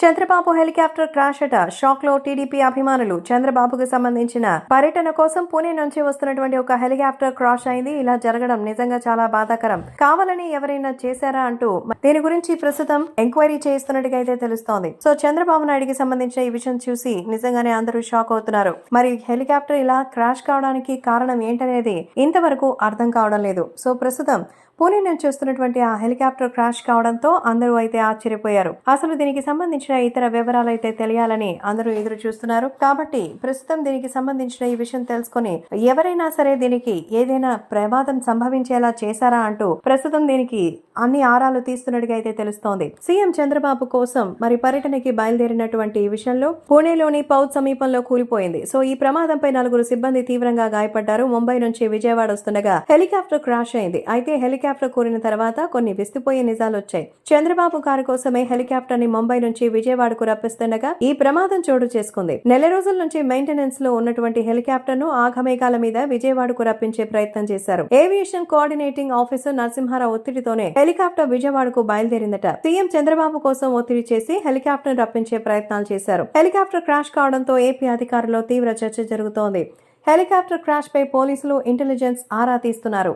Chandrababu helicopter crash అట షాక్లో TDP అభిమానులు చంద్రబాబుకు సంబంధించిన పర్యటన కోసం పూణే నుంచి వస్తున్నటువంటి ఒక హెలికాప్టర్ క్రాష్ అయింది. ఇలా జరగడం నిజంగా చాలా బాధాకరం. కావాలని ఎవరైనా చేశారా అంటూ దీని గురించి ప్రస్తుతం ఎంక్వైరీ చేస్తున్నట్టుగా అయితే తెలుస్తోంది. సో చంద్రబాబు నాయుడికి సంబంధించిన ఈ విషయం చూసి నిజంగానే అందరూ షాక్ అవుతున్నారు. మరి హెలికాప్టర్ ఇలా క్రాష్ కావడానికి కారణం ఏంటనేది ఇంతవరకు అర్థం కావడం లేదు. సో ప్రస్తుతం పూణే నుంచి వస్తున్నటువంటి ఆ హెలికాప్టర్ క్రాష్ కావడంతో అందరూ అయితే ఆశ్చర్యపోయారు. అసలు దీనికి సంబంధించిన ఇతర వివరాలు అయితే తెలియాలని అందరూ ఎదురు చూస్తున్నారు. కాబట్టి ప్రస్తుతం దీనికి సంబంధించిన ఈ విషయం తెలుసుకొని ఎవరైనా సరే దీనికి ఏదైనా ప్రమాదం సంభవించేలా చేశారా అంటూ ప్రస్తుతం దీనికి అన్ని ఆరాలు తీస్తున్నట్టుగా అయితే తెలుస్తోంది. సీఎం చంద్రబాబు కోసం మరి పర్యటనకి బయలుదేరినటువంటి ఈ విషయంలో పూణేలోని పౌత్ సమీపంలో కూలిపోయింది. సో ఈ ప్రమాదంపై నలుగురు సిబ్బంది తీవ్రంగా గాయపడ్డారు. ముంబై నుంచి విజయవాడ వస్తుండగా హెలికాప్టర్ క్రాష్ అయింది. అయితే హెలికాప్టర్ కూలిన తర్వాత కొన్ని విస్తుపోయే నిజాలు వచ్చాయి చంద్రబాబు కారు కోసమే హెలికాప్టర్ని ముంబై నుంచి విజయవాడకు రప్పిస్తుండగా ఈ ప్రమాదం చోటు చేసుకుంది. నెల రోజుల నుంచి మెయింటెనెన్స్లో ఉన్నటువంటి హెలికాప్టర్ను ఆఘమేఘాల మీద విజయవాడకు రప్పించే ప్రయత్నం చేశారు. ఏవియేషన్ కోఆర్డినేటింగ్ ఆఫీసర్ నరసింహారావు ఒత్తిడితోనే హెలికాప్టర్ విజయవాడకు బయలుదేరిందట. సీఎం చంద్రబాబు కోసం ఒత్తిడి చేసి హెలికాప్టర్ రప్పించే ప్రయత్నాలు చేశారు. హెలికాప్టర్ క్రాష్ కావడంతో ఏపీ అధికారుల్లో తీవ్ర చర్చ జరుగుతోంది. హెలికాప్టర్ క్రాష్ పై పోలీసులు ఇంటెలిజెన్స్ ఆరా తీస్తున్నారు.